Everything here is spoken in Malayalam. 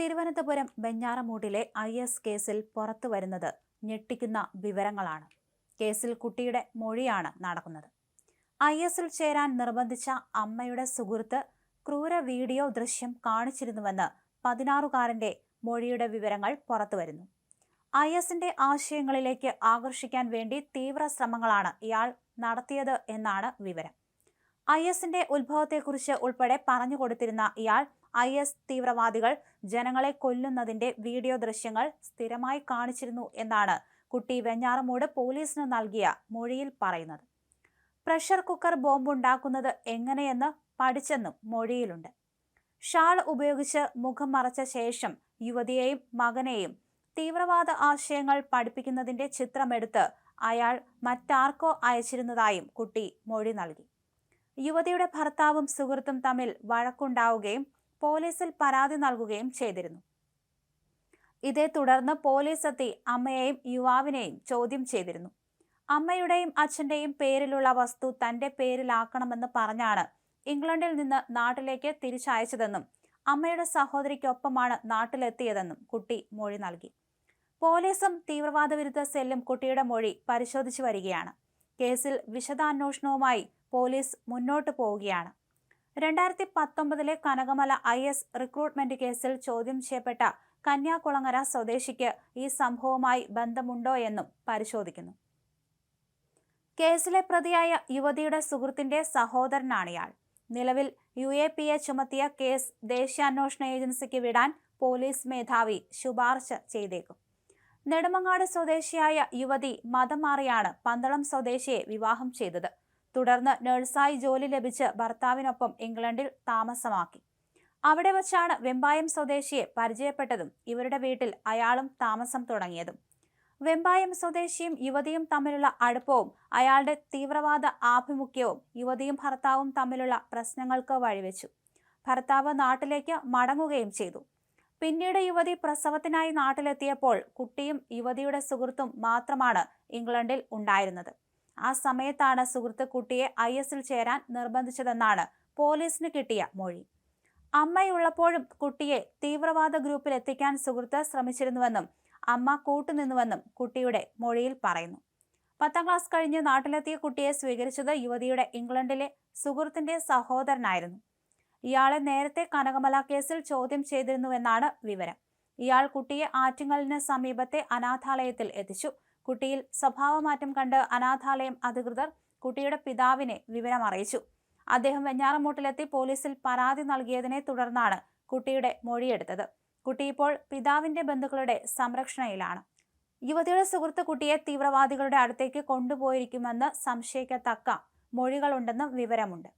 തിരുവനന്തപുരം വെഞ്ഞാറമൂട്ടിലെ ഐ എസ് കേസിൽ പുറത്തു വരുന്നത് ഞെട്ടിക്കുന്ന വിവരങ്ങളാണ്. കേസിൽ കുട്ടിയുടെ മൊഴിയാണ് നടക്കുന്നത്. ഐ എസിൽ ചേരാൻ നിർബന്ധിച്ച അമ്മയുടെ സുഹൃത്ത് ക്രൂര വീഡിയോ ദൃശ്യം കാണിച്ചിരുന്നുവെന്ന് പതിനാറുകാരന്റെ മൊഴിയുടെ വിവരങ്ങൾ പുറത്തുവരുന്നു ഐ എസിന്റെ ആശയങ്ങളിലേക്ക് ആകർഷിക്കാൻ വേണ്ടി തീവ്ര ശ്രമങ്ങളാണ് ഇയാൾ നടത്തിയത് എന്നാണ് വിവരം. ഐ എസിന്റെ ഉത്ഭവത്തെക്കുറിച്ച് ഉൾപ്പെടെ പറഞ്ഞു കൊടുത്തിരുന്ന ഇയാൾ ഐ എസ് തീവ്രവാദികൾ ജനങ്ങളെ കൊല്ലുന്നതിന്റെ വീഡിയോ ദൃശ്യങ്ങൾ സ്ഥിരമായി കാണിച്ചിരുന്നു എന്നാണ് കുട്ടി വെഞ്ഞാറമൂട് പോലീസിന് നൽകിയ മൊഴിയിൽ പറയുന്നത്. പ്രഷർ കുക്കർ ബോംബുണ്ടാക്കുന്നത് എങ്ങനെയെന്ന് പഠിച്ചെന്നും മൊഴിയിലുണ്ട്. ഷാൾ ഉപയോഗിച്ച് മുഖം മറച്ച ശേഷം യുവതിയെയും മകനെയും തീവ്രവാദ ആശയങ്ങൾ പഠിപ്പിക്കുന്നതിന്റെ ചിത്രമെടുത്ത് അയാൾ മറ്റാർക്കോ അയച്ചിരുന്നതായും കുട്ടി മൊഴി നൽകി. യുവതിയുടെ ഭർത്താവും സുഹൃത്തും തമ്മിൽ വഴക്കുണ്ടാവുകയും പോലീസിൽ പരാതി നൽകുകയും ചെയ്തിരുന്നു. ഇതേ തുടർന്ന് പോലീസ് എത്തി അമ്മയെയും യുവാവിനെയും ചോദ്യം ചെയ്തിരുന്നു. അമ്മയുടെയും അച്ഛന്റെയും പേരിലുള്ള വസ്തു തന്റെ പേരിലാക്കണമെന്ന് പറഞ്ഞാണ് ഇംഗ്ലണ്ടിൽ നിന്ന് നാട്ടിലേക്ക് തിരിച്ചയച്ചതെന്നും അമ്മയുടെ സഹോദരിക്കൊപ്പമാണ് നാട്ടിലെത്തിയതെന്നും കുട്ടി മൊഴി നൽകി. പോലീസും തീവ്രവാദ വിരുദ്ധ സെല്ലും കുട്ടിയുടെ മൊഴി പരിശോധിച്ചു വരികയാണ്. കേസിൽ വിശദാന്വേഷണവുമായി പോലീസ് മുന്നോട്ട് പോവുകയാണ്. രണ്ടായിരത്തി പത്തൊമ്പതിലെ കനകമല ഐ എസ് റിക്രൂട്ട്മെന്റ് കേസിൽ ചോദ്യം ചെയ്യപ്പെട്ട കന്യാകുളങ്ങര സ്വദേശിക്ക് ഈ സംഭവവുമായി ബന്ധമുണ്ടോ എന്നും പരിശോധിക്കുന്നു. കേസിലെ പ്രതിയായ യുവതിയുടെ സുഹൃത്തിന്റെ സഹോദരനാണ് ഇയാൾ. നിലവിൽ യു എ പി എ ചുമത്തിയ കേസ് ദേശീയാന്വേഷണ ഏജൻസിക്ക് വിടാൻ പോലീസ് മേധാവി ശുപാർശ ചെയ്തേക്കും. നെടുമങ്ങാട് സ്വദേശിയായ യുവതി മതം മാറിയാണ് പന്തളം സ്വദേശിയെ വിവാഹം ചെയ്തത്. തുടർന്ന് നഴ്സായി ജോലി ലഭിച്ച് ഭർത്താവിനൊപ്പം ഇംഗ്ലണ്ടിൽ താമസമാക്കി. അവിടെ വച്ചാണ് വെമ്പായം സ്വദേശിയെ പരിചയപ്പെട്ടതും ഇവരുടെ വീട്ടിൽ അയാളും താമസം തുടങ്ങിയതും. വെമ്പായം സ്വദേശിയും യുവതിയും തമ്മിലുള്ള അടുപ്പവും അയാളുടെ തീവ്രവാദ ആഭിമുഖ്യവും യുവതിയും ഭർത്താവും തമ്മിലുള്ള പ്രശ്നങ്ങൾക്ക് വഴിവെച്ചു. ഭർത്താവ് നാട്ടിലേക്ക് മടങ്ങുകയും ചെയ്തു. പിന്നീട് യുവതി പ്രസവത്തിനായി നാട്ടിലെത്തിയപ്പോൾ കുട്ടിയും യുവതിയുടെ സുഹൃത്തും മാത്രമാണ് ഇംഗ്ലണ്ടിൽ ഉണ്ടായിരുന്നത്. ആ സമയത്താണ് സുഹൃത്ത് കുട്ടിയെ ഐ എസിൽ ചേരാൻ നിർബന്ധിച്ചതെന്നാണ് പോലീസിന് കിട്ടിയ മൊഴി. അമ്മയുള്ളപ്പോഴും കുട്ടിയെ തീവ്രവാദ ഗ്രൂപ്പിൽ എത്തിക്കാൻ സുഹൃത്ത് ശ്രമിച്ചിരുന്നുവെന്നും അമ്മ കൂട്ടുനിന്നുവെന്നും കുട്ടിയുടെ മൊഴിയിൽ പറയുന്നു. പത്താം ക്ലാസ് കഴിഞ്ഞ് നാട്ടിലെത്തിയ കുട്ടിയെ സ്വീകരിച്ചത് യുവതിയുടെ ഇംഗ്ലണ്ടിലെ സുഹൃത്തിന്റെ സഹോദരനായിരുന്നു. ഇയാളെ നേരത്തെ കനകമല കേസിൽ ചോദ്യം ചെയ്തിരുന്നുവെന്നാണ് വിവരം. ഇയാൾ കുട്ടിയെ ആറ്റിങ്ങലിന് സമീപത്തെ അനാഥാലയത്തിൽ എത്തിച്ചു. കുട്ടിയിൽ സ്വഭാവമാറ്റം കണ്ട് അനാഥാലയം അധികൃതർ കുട്ടിയുടെ പിതാവിനെ വിവരം അറിയിച്ചു അദ്ദേഹം വെഞ്ഞാറമൂട്ടിലെത്തി പോലീസിൽ പരാതി നൽകിയതിനെ തുടർന്നാണ് കുട്ടിയുടെ മൊഴിയെടുത്തത്. കുട്ടി ഇപ്പോൾ പിതാവിന്റെ ബന്ധുക്കളുടെ സംരക്ഷണയിലാണ്. യുവതിയുടെ സുഹൃത്ത് കുട്ടിയെ തീവ്രവാദികളുടെ അടുത്തേക്ക് കൊണ്ടുപോയിരിക്കുമെന്ന് സംശയിക്കത്തക്ക മൊഴികളുണ്ടെന്നും വിവരമുണ്ട്.